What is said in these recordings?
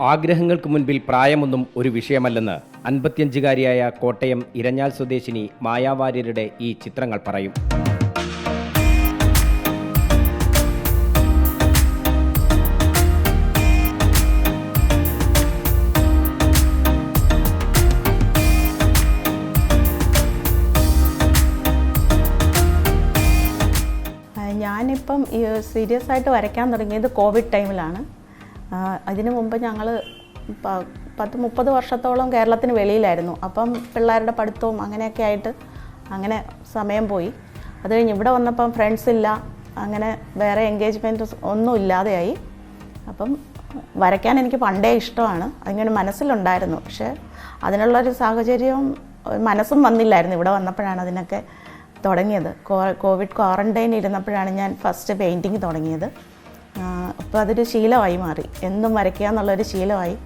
ആഗ്രഹങ്ങൾക്ക് മുൻപിൽ പ്രായമൊന്നും ഒരു വിഷയമല്ലെന്ന് അൻപത്തിയഞ്ചുകാരിയായ കോട്ടയം ഇരഞ്ഞാൽ സ്വദേശിനി മായാവാര്യരുടെ ഈ ചിത്രങ്ങൾ പറയും. ഞാനിപ്പം സീരിയസ് ആയിട്ട് വരയ്ക്കാൻ തുടങ്ങിയത് കോവിഡ് ടൈമിലാണ് അതിനു മുമ്പ് ഞങ്ങൾ പത്ത് മുപ്പത് വർഷത്തോളം കേരളത്തിന് വെളിയിലായിരുന്നു. അപ്പം പിള്ളേരുടെ പഠിത്തവും അങ്ങനെയൊക്കെ ആയിട്ട് അങ്ങനെ സമയം പോയി. അത് കഴിഞ്ഞ് ഇവിടെ വന്നപ്പം ഫ്രണ്ട്സ് ഇല്ല അങ്ങനെ വേറെ എൻഗേജ്മെന്റ് ഒന്നും ഇല്ലാതെയായി. അപ്പം വരയ്ക്കാൻ എനിക്ക് പണ്ടേ ഇഷ്ടമാണ്. അതിങ്ങനെ മനസ്സിലുണ്ടായിരുന്നു. പക്ഷേ അതിനുള്ളൊരു സാഹചര്യം മനസ്സും വന്നില്ലായിരുന്നു ഇവിടെ വന്നപ്പോഴാണ് അതിനൊക്കെ തുടങ്ങിയത്. കോവിഡ് ക്വാറന്റൈൻ ഇരുന്നപ്പോഴാണ് ഞാൻ ഫസ്റ്റ് പെയിന്റിങ് തുടങ്ങിയത്. അപ്പോൾ അതൊരു ശീലമായി മാറി. എന്തും വരയ്ക്കുക എന്നുള്ളൊരു ശീലമായി.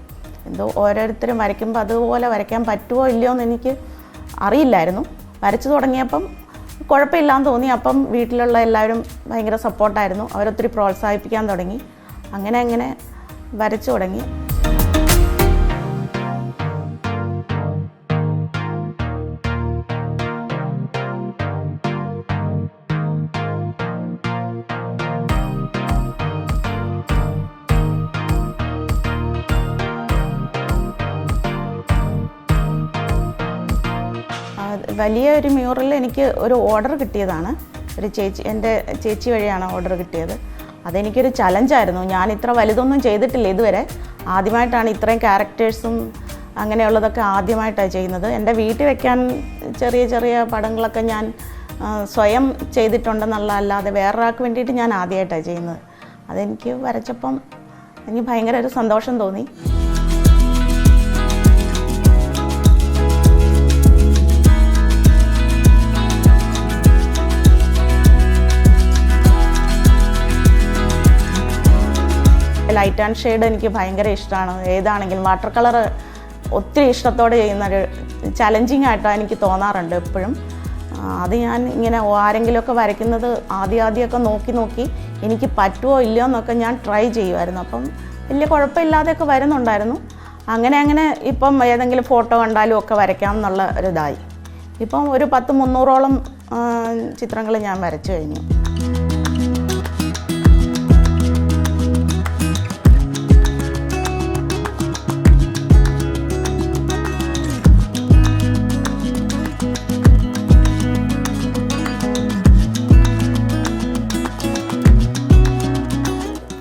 എന്തോ ഓരോരുത്തരും വരയ്ക്കുമ്പോൾ അതുപോലെ വരയ്ക്കാൻ പറ്റുമോ ഇല്ലയോ എന്ന് എനിക്ക് അറിയില്ലായിരുന്നു. വരച്ചു തുടങ്ങിയപ്പം കുഴപ്പമില്ലാന്ന് തോന്നി. അപ്പം വീട്ടിലുള്ള എല്ലാവരും ഭയങ്കര സപ്പോർട്ടായിരുന്നു അവരൊത്തിരി പ്രോത്സാഹിപ്പിക്കാൻ തുടങ്ങി. അങ്ങനെ അങ്ങനെ വരച്ചു തുടങ്ങി. വലിയ ഒരു മ്യൂറൽ എനിക്ക് ഒരു ഓർഡർ കിട്ടിയതാണ്. ഒരു ചേച്ചി എന്റെ ചേച്ചി വഴിയാണ് ഓർഡർ കിട്ടിയത്. അതെനിക്കൊരു ചലഞ്ചായിരുന്നു ഞാൻ ഇത്ര വലുതൊന്നും ചെയ്തിട്ടില്ല ഇതുവരെ. ആദ്യമായിട്ടാണ് ഇത്രയും ക്യാരക്ടേഴ്സും അങ്ങനെയുള്ളതൊക്കെ ആദ്യമായിട്ടാണ് ചെയ്യുന്നത്. എന്റെ വീട്ടിൽ വെക്കാൻ ചെറിയ ചെറിയ പടങ്ങളൊക്കെ ഞാൻ സ്വയം ചെയ്തിട്ടുണ്ടെന്നുള്ള അല്ലാതെ വേറൊരാൾക്ക് വേണ്ടിയിട്ട് ഞാൻ ആദ്യമായിട്ടാണ് ചെയ്യുന്നത്. അതെനിക്ക് വരച്ചപ്പം എനിക്ക് ഭയങ്കര ഒരു സന്തോഷം തോന്നി. ലൈറ്റ് ആൻഡ് ഷെയ്ഡ് എനിക്ക് ഭയങ്കര ഇഷ്ടമാണ്. ഏതാണെങ്കിലും വാട്ടർ കളർ ഒത്തിരി ഇഷ്ടത്തോടെ ചെയ്യുന്ന ഒരു ചലഞ്ചിങ് ആയിട്ടാണ് എനിക്ക് തോന്നാറുണ്ട് എപ്പോഴും. അത് ഞാൻ ഇങ്ങനെ ആരെങ്കിലുമൊക്കെ വരയ്ക്കുന്നത് ആദ്യം ആദ്യമൊക്കെ നോക്കി നോക്കി എനിക്ക് പറ്റുമോ ഇല്ലയോ എന്നൊക്കെ ഞാൻ ട്രൈ ചെയ്യുമായിരുന്നു. അപ്പം വലിയ കുഴപ്പമില്ലാതെയൊക്കെ വരുന്നുണ്ടായിരുന്നു. അങ്ങനെ അങ്ങനെ ഇപ്പം ഏതെങ്കിലും ഫോട്ടോ കണ്ടാലും ഒക്കെ വരയ്ക്കാം എന്നുള്ള ഒരിതായി ഇപ്പം ഒരു പത്ത് മുന്നൂറോളം ചിത്രങ്ങൾ ഞാൻ വരച്ചു കഴിഞ്ഞു.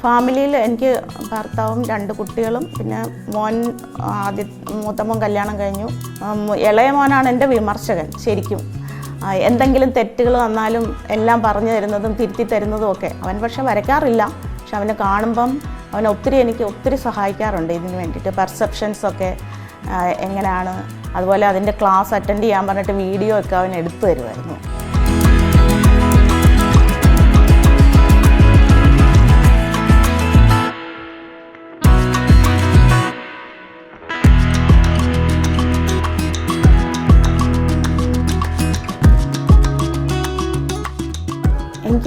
ഫാമിലിയിൽ എനിക്ക് ഭർത്താവും രണ്ട് കുട്ടികളും പിന്നെ മോൻ ആദ്യ മൂത്ത കല്യാണം കഴിഞ്ഞു. ഇളയ മോനാണ് എന്റെ വിമർശകൻ ശരിക്കും. എന്തെങ്കിലും തെറ്റുകൾ വന്നാലും എല്ലാം പറഞ്ഞു തരുന്നതും തിരുത്തി തരുന്നതും ഒക്കെ അവൻ പക്ഷെ വരയ്ക്കാറില്ല. പക്ഷെ അവനെ കാണുമ്പം അവൻ ഒത്തിരി എനിക്ക് ഒത്തിരി സഹായിക്കാറുണ്ട് ഇതിന് വേണ്ടിയിട്ട്. പെർസെപ്ഷൻസൊക്കെ എങ്ങനെയാണ് അതുപോലെ അതിന്റെ ക്ലാസ് അറ്റൻഡ് ചെയ്യാൻ പറഞ്ഞിട്ട് വീഡിയോ ഒക്കെ അവൻ എടുത്തു തരുമായിരുന്നു.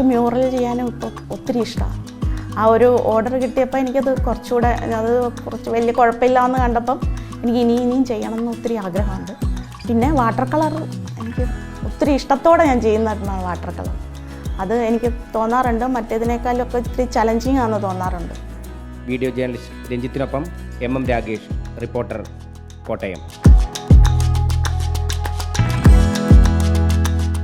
എനിക്ക് മ്യൂറൽ ചെയ്യാനും ഇപ്പോൾ ഒത്തിരി ഇഷ്ടമാണ് ആ ഒരു ഓർഡർ കിട്ടിയപ്പോൾ എനിക്കത് കുറച്ചുകൂടെ അത് കുറച്ച് വലിയ കുഴപ്പമില്ല എന്ന് കണ്ടപ്പം എനിക്ക് ഇനി ഇനിയും ചെയ്യണം എന്ന് ഒത്തിരി ആഗ്രഹമുണ്ട്. പിന്നെ വാട്ടർ കളർ എനിക്ക് ഒത്തിരി ഇഷ്ടത്തോടെ ഞാൻ ചെയ്യുന്നതാണ് വാട്ടർ കളർ അത് എനിക്ക് തോന്നാറുണ്ട്. മറ്റേതിനേക്കാളും ഒക്കെ ഇത്തിരി ചലഞ്ചിങ് ആണെന്ന് തോന്നാറുണ്ട്. Video journalist രഞ്ജിത്തിനൊപ്പം M M Ragesh reporter Kottayam.